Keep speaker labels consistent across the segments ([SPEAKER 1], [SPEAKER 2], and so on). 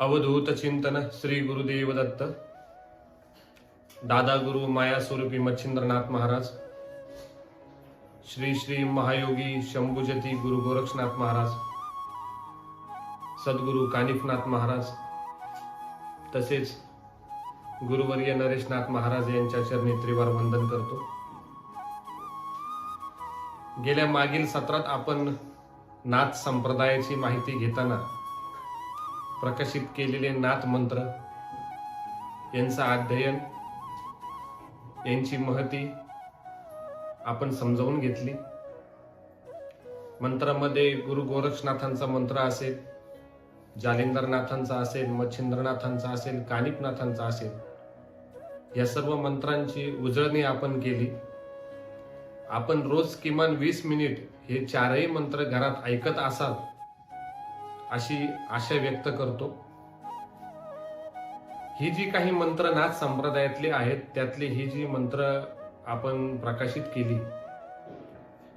[SPEAKER 1] अवधूत चिंतन श्री गुरुदेव दत्त दादा गुरु माया स्वरूपी मच्छिंद्रनाथ महाराज श्री श्री महायोगी शंभुजती गुरु गोरक्षनाथ महाराज सद्गुरु कानिफनाथ महाराज तसेच गुरुवर्य नरेशनाथ महाराज यांच्या चरणी त्रिवार वंदन करतो. गेल्या मागील सत्रात आपण नाथ संप्रदायाची माहिती घेताना प्रकाशित केलेले नाथ मंत्र यांचं अध्ययन यांची महती आपण समजावून घेतली. मंत्रामध्ये गुरु गोरक्षनाथांचा मंत्र असेल जालिंदरनाथांचा असेल मच्छिंद्रनाथांचा असेल कानिपनाथांचा असेल या सर्व मंत्रांची उजळणी आपण केली. आपण रोज किमान वीस मिनिट हे चारही मंत्र घरात ऐकत असाल अशी आशा व्यक्त करतो. ही जी काही मंत्र नाथ संप्रदायातली आहेत त्यातली ही जी मंत्र आपण प्रकाशित केली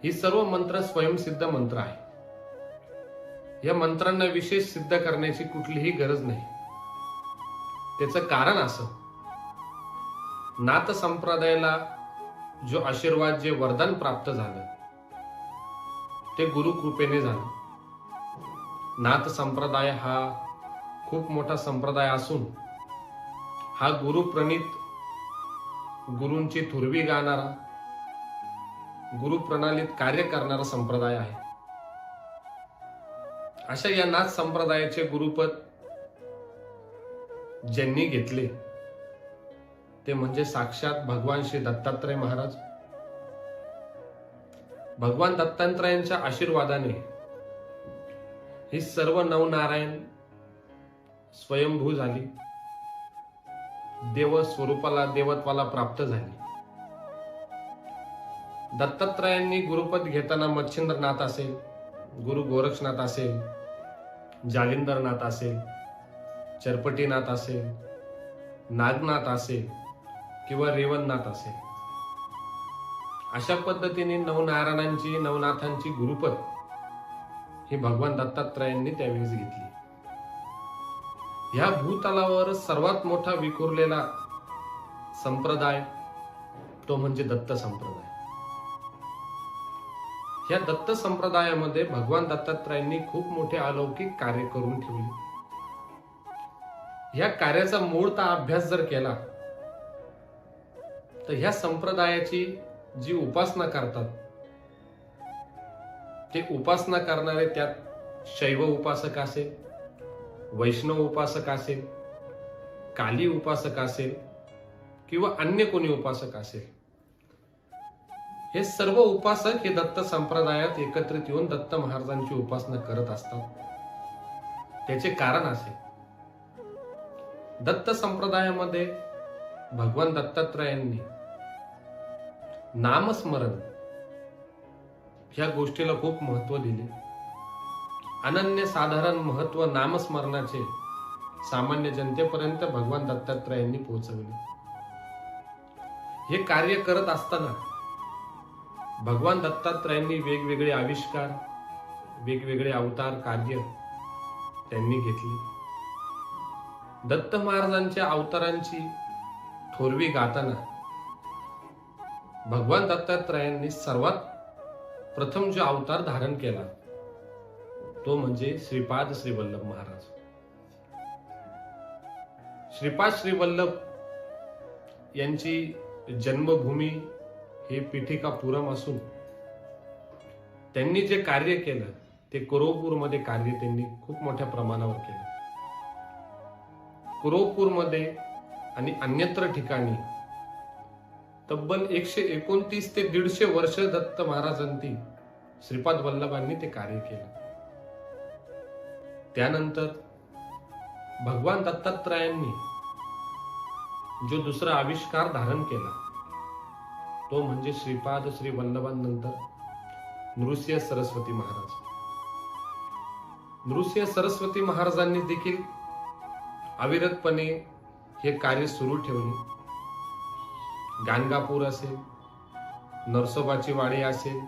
[SPEAKER 1] ही सर्व मंत्र स्वयंसिद्ध मंत्र आहे या मंत्रांना विशेष सिद्ध करण्याची कुठलीही गरज नाही. त्याचं कारण असं नाथ संप्रदायाला जो आशीर्वाद जे वरदान प्राप्त झालं ते गुरु कृपेने झालं. नाथ संप्रदाय हा खूप मोठा संप्रदाय असून हा गुरुप्रणित गुरूंची थुरवी गाणारा गुरु प्रणालीत कार्य करणारा संप्रदाय आहे. अशा या नाथ संप्रदायाचे गुरुपद ज्यांनी घेतले ते म्हणजे साक्षात भगवान श्री दत्तात्रय महाराज. भगवान दत्तात्रयांच्या आशीर्वादाने हे सर्व नवनारायण स्वयंभू झाली. देव स्वरूपाला देवत्वाला प्राप्त झाली. दत्तात्रयांनी गुरुपद घेताना मच्छिंद्रनाथ असेल गुरु गोरक्षनाथ असेल जालिंदरनाथ असेल चरपटीनाथ असेल नागनाथ असेल किंवा रेवणनाथ असेल. अशा पद्धतीने नवनारायणांची नवनाथांची गुरुपद ही भगवान दत्तात्रयांनी त्यावेळेस घेतली. ह्या भूतलावर सर्वात मोठा विखुरलेला संप्रदाय तो म्हणजे दत्त संप्रदाय. ह्या दत्त संप्रदायामध्ये भगवान दत्तात्रयांनी खूप मोठे अलौकिक कार्य करून ठेवले. ह्या कार्याचा मूळता अभ्यास जर केला तर ह्या संप्रदायाची जी उपासना करतात ते उपासना करणारे त्यात शैव उपासक असेल वैष्णव उपासक असेल काली उपासक असेल किंवा अन्य कोणी उपासक असेल. हे सर्व उपासक हे दत्त संप्रदायात एकत्रित येऊन दत्त महाराजांची उपासना करत असतात. त्याचे कारण असे. दत्त संप्रदायामध्ये भगवान दत्तात्रयांनी नामस्मरण ह्या गोष्टीला खूप महत्त्व दिले. अनन्य साधारण महत्त्व नामस्मरणाचे सामान्य जनतेपर्यंत भगवान दत्तात्रयांनी पोहोचवले. हे कार्य करत असताना भगवान दत्तात्रयांनी वेगवेगळे आविष्कार वेगवेगळे अवतार कार्य त्यांनी घेतली. दत्त महाराजांच्या अवतारांची थोरवी गाताना भगवान दत्तात्रयांनी सर्वात प्रथम जो अवतार धारण केला तो म्हणजे श्रीपाद श्रीवल्लभ महाराज. श्रीपाद श्रीवल्लभ यांची जन्मभूमी हे पीठिकापुरम असून त्यांनी जे कार्य केलं ते कुरोपूरमध्ये कार्य त्यांनी खूप मोठ्या प्रमाणावर केलं. कुरोपूरमध्ये आणि अन्यत्र ठिकाणी तब्बल एकशे एकोणतीस ते दीडशे वर्ष दत्त महाराजांनी श्रीपाद वल्लभांनी ते कार्य केलं. त्यानंतर भगवान दत्तात्रयांनी जो दुसरा आविष्कार धारण केला तो म्हणजे श्रीपाद श्री वल्लभांनंतर नृसिंह सरस्वती महाराज. नृसिंह सरस्वती महाराजांनी देखील अविरतपणे हे कार्य सुरू ठेवले. गाणगापूर असेल नरसोबाची वाडी असेल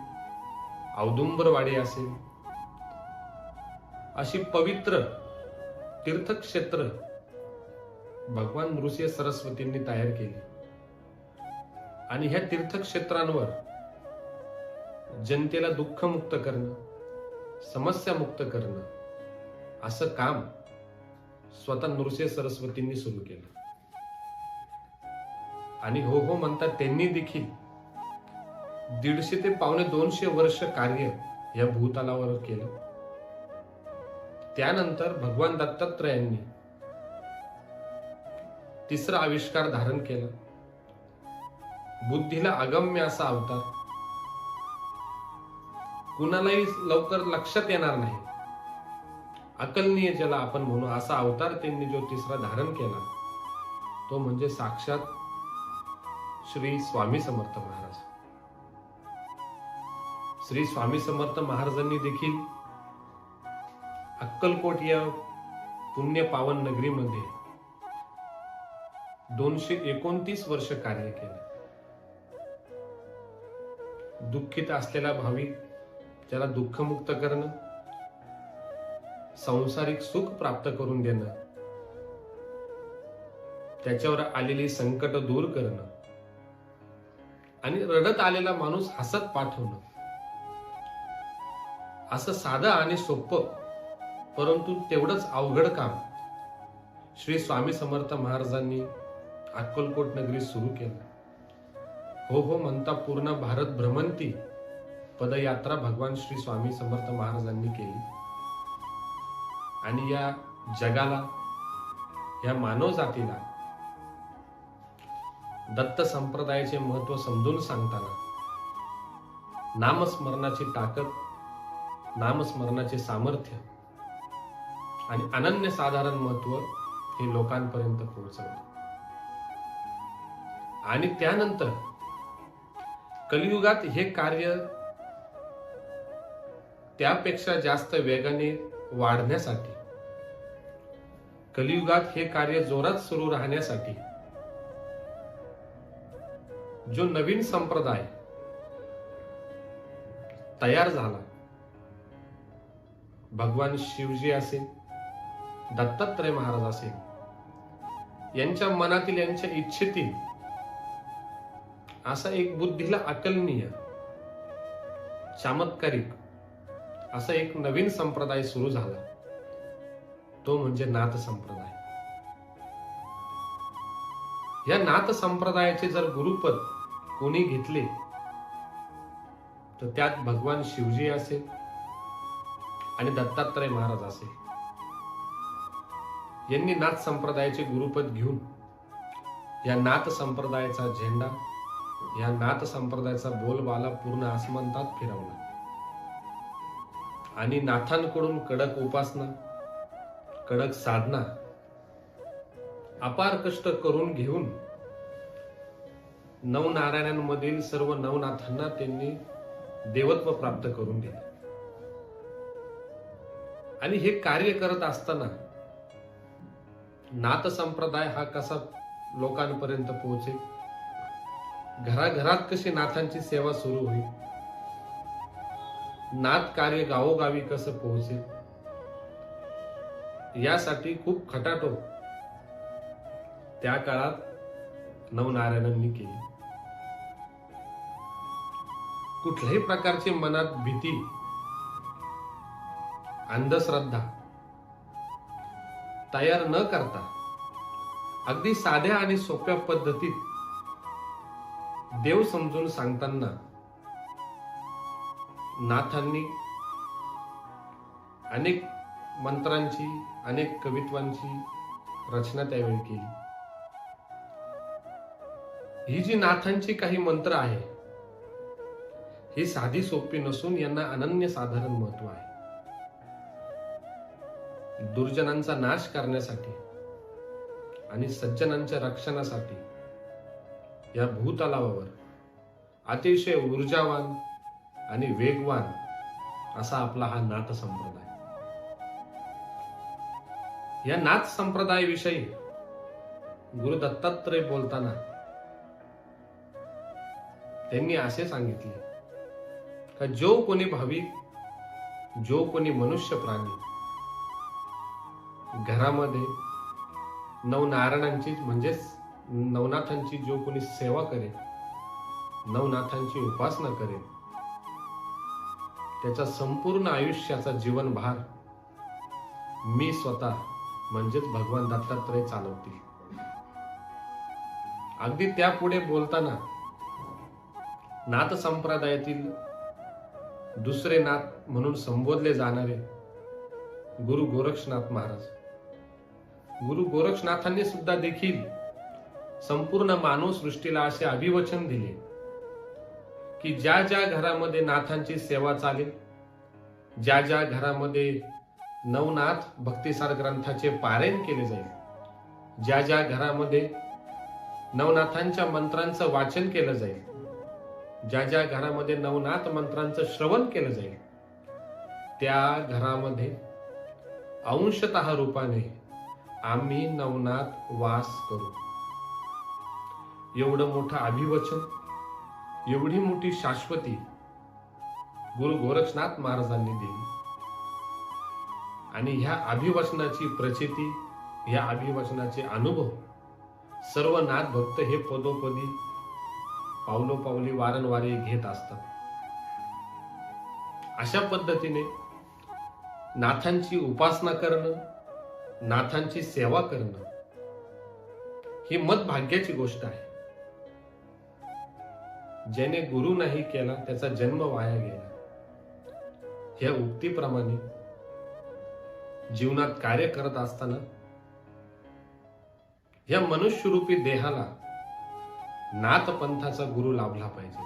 [SPEAKER 1] औदुंबर वाडी असेल अशी पवित्र तीर्थक्षेत्र भगवान नृसिंह सरस्वतींनी तयार केली. आणि ह्या तीर्थक्षेत्रांवर जनतेला दुःखमुक्त करणं समस्या मुक्त करणं असं काम स्वतः नृसिंह सरस्वतींनी सुरू केलं. आणि हो हो म्हणतात त्यांनी देखील दीडशे ते पावणे दोनशे वर्ष कार्य या भूतालावर केलं. त्यानंतर भगवान दत्तात्रयांनी तिसरा आविष्कार धारण केला. बुद्धीला अगम्य असा अवतार. कुणालाही लवकर लक्षात येणार नाही. अकलनीय ज्याला आपण म्हणू असा अवतार त्यांनी जो तिसरा धारण केला तो म्हणजे साक्षात श्री स्वामी समर्थ महाराज. श्री स्वामी समर्थ महाराजांनी देखील अक्कलकोट या पुण्य पावन नगरीमध्ये दोनशे एकोणतीस वर्ष कार्य केलं. दुःखित असलेला भाविक त्याला दुःखमुक्त करणं सांसारिक सुख प्राप्त करून देणं त्याच्यावर आलेली संकट दूर करणं आणि रडत आलेला माणूस हसत पाठवणं. असं साधं आणि सोपं परंतु तेवढंच अवघड काम. श्री स्वामी समर्थ महाराजांनी अक्कलकोट नगरी सुरू केलं. हो हो म्हणता पूर्ण भारत भ्रमंती पदयात्रा भगवान श्री स्वामी समर्थ महाराजांनी केली. आणि या जगाला या मानव जातीला दत्त संप्रदायाचे महत्त्व समजून सांगताना नामस्मरणाची ताकद नामस्मरणाचे सामर्थ्य आणि अनन्य साधारण महत्त्व हे लोकांपर्यंत पोहोचवलं आणि त्यानंतर कलियुगात हे कार्य त्यापेक्षा जास्त वेगाने वाढण्यासाठी कलियुगात हे कार्य जोरात सुरू राहण्यासाठी जो नवीन संप्रदाय तयार झाला. भगवान शिवजी असेल दत्तात्रय महाराज असेल यांच्या मनातील यांच्या इच्छेतील असा एक बुद्धीला अकलनीय चमत्कारिक असा एक नवीन संप्रदाय सुरू झाला. तो म्हणजे नाथ संप्रदाय. या नाथ संप्रदायाचे जर गुरुपद कोणी घेतले तर त्यात भगवान शिवजी असेल आणि दत्तात्रय महाराज असेल. यांनी नाथ संप्रदायाचे गुरुपद घेऊन या नाथ संप्रदायाचा झेंडा या नाथ संप्रदायाचा बोलबाला पूर्ण आसमंतात फिरवला. आणि नाथांकडून कडक उपासना कडक साधना अपार कष्ट करून घेऊन नवनारायणांमधील सर्व नवनाथांना त्यांनी देवत्व प्राप्त करून दिले. आणि हे कार्य करत असताना नाथ संप्रदाय हा कसा लोकांपर्यंत पोहोचेल? घराघरात कशी नाथांची सेवा सुरू होईल? नाथ कार्य गावोगावी कसं पोहोचेल? यासाठी खूप खटाटो त्या काळात नवनारायणांनी केली. कुठल्याही प्रकारची मनात भीती अंधश्रद्धा तयार न करता अगदी साध्या आणि सोप्या पद्धतीत देव समजून सांगताना नाथांनी अनेक मंत्रांची अनेक कवित्वांची रचना त्यावेळी केली. ही जी नाथांची काही मंत्र आहे ही साधी सोपी नसून यांना अनन्य साधारण महत्त्व आहे. दुर्जनांचा नाश करण्यासाठी आणि सज्जनांच्या रक्षणासाठी या भूतलावावर अतिशय ऊर्जावान आणि वेगवान असा आपला हा नाथ संप्रदाय. या नाथ संप्रदायाविषयी गुरु दत्तात्रय बोलताना त्यांनी असे सांगितले का जो कोणी भाविक जो कोणी मनुष्य प्राणी घरामध्ये नवनारायणांची म्हणजेच नवनाथांची जो कोणी सेवा करेल नवनाथांची उपासना करेल त्याचा संपूर्ण आयुष्याचा जीवनभार मी स्वतः म्हणजेच भगवान दत्तात्रय चालवतील. अगदी त्यापुढे बोलताना नाथ संप्रदायातील दुसरे नाथ म्हणून संबोधले जाणारे गुरु गोरक्षनाथ महाराज. गुरु गोरक्षनाथांनी सुद्धा देखील संपूर्ण मानव सृष्टीला असे अभिवचन दिले की ज्या ज्या घरामध्ये नाथांची सेवा चालेल ज्या ज्या घरामध्ये नवनाथ भक्तिसार ग्रंथाचे पारायण केले जाईल ज्या ज्या घरामध्ये नवनाथांच्या मंत्रांचं वाचन केलं जाईल ज्या ज्या घरामध्ये नवनाथ मंत्रांचं श्रवण केलं जाईल त्या घरामध्ये अंशत रूपाने आम्ही नवनाथ वास करू. एवढं मोठं अभिवचन एवढी मोठी शाश्वती गुरु गोरक्षनाथ महाराजांनी दिली. आणि ह्या अभिवचनाची प्रचिती ह्या अभिवचनाचे अनुभव सर्व नाथ भक्त हे पदोपदी पावलोपावली वारंवारी घेत असतात. अशा पद्धतीने नाथांची उपासना करणं नाथांची सेवा करणं ही मत भाग्याची गोष्ट आहे. ज्याने गुरु नाही केला त्याचा जन्म वाया गेला. ह्या उक्तीप्रमाणे जीवनात कार्य करत असताना या मनुष्यरूपी देहाला नाथ पंथाचा गुरु लाभला पाहिजे.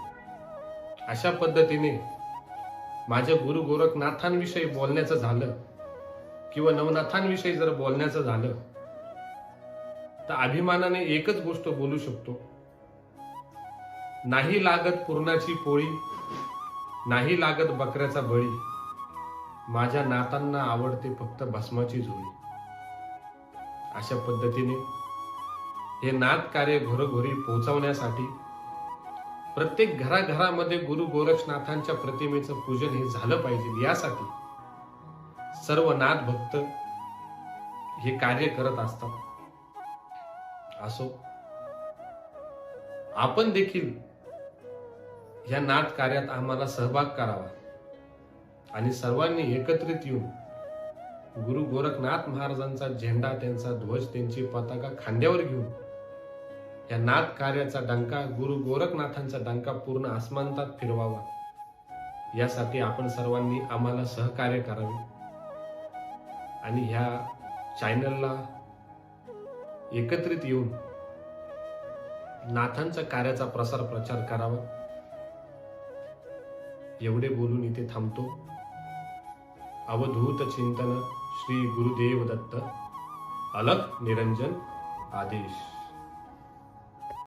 [SPEAKER 1] अशा पद्धतीने माझ्या गुरु गोरखनाथांविषयी बोलण्याचं झालं किंवा नवनाथांविषयी जर बोलण्याचं झालं तर अभिमानाने एकच गोष्ट बोलू शकतो. नाही लागत पूर्णाची पोळी नाही लागत बकऱ्याचा बळी. माझ्या नातांना आवडते फक्त भस्माची झोळी. अशा पद्धतीने हे नाथ कार्य घरोघरी पोहोचवण्यासाठी प्रत्येक घराघरामध्ये गुरु गोरक्षनाथांच्या प्रतिमेचं पूजन हे झालं पाहिजे. यासाठी सर्व नाथ भक्त हे कार्य करत असतात. असो आपण देखील या नाथ कार्यात आम्हाला सहभाग करावा आणि सर्वांनी एकत्रित येऊन गुरु गोरखनाथ महाराजांचा झेंडा त्यांचा ध्वज त्यांची पताका खांद्यावर घेऊन या नाथ कार्याचा डंका गुरु गोरखनाथांचा डंका पूर्ण आसमानतात फिरवावा. यासाठी आपण सर्वांनी आम्हाला सहकार्य करावे. आणि ह्या चॅनलला एकत्रित येऊन नाथांचा कार्याचा प्रसार प्रचार करावा. एवढे बोलून इथे थांबतो. अवधूत चिंतन श्री गुरुदेव दत्त अलग निरंजन आदेश.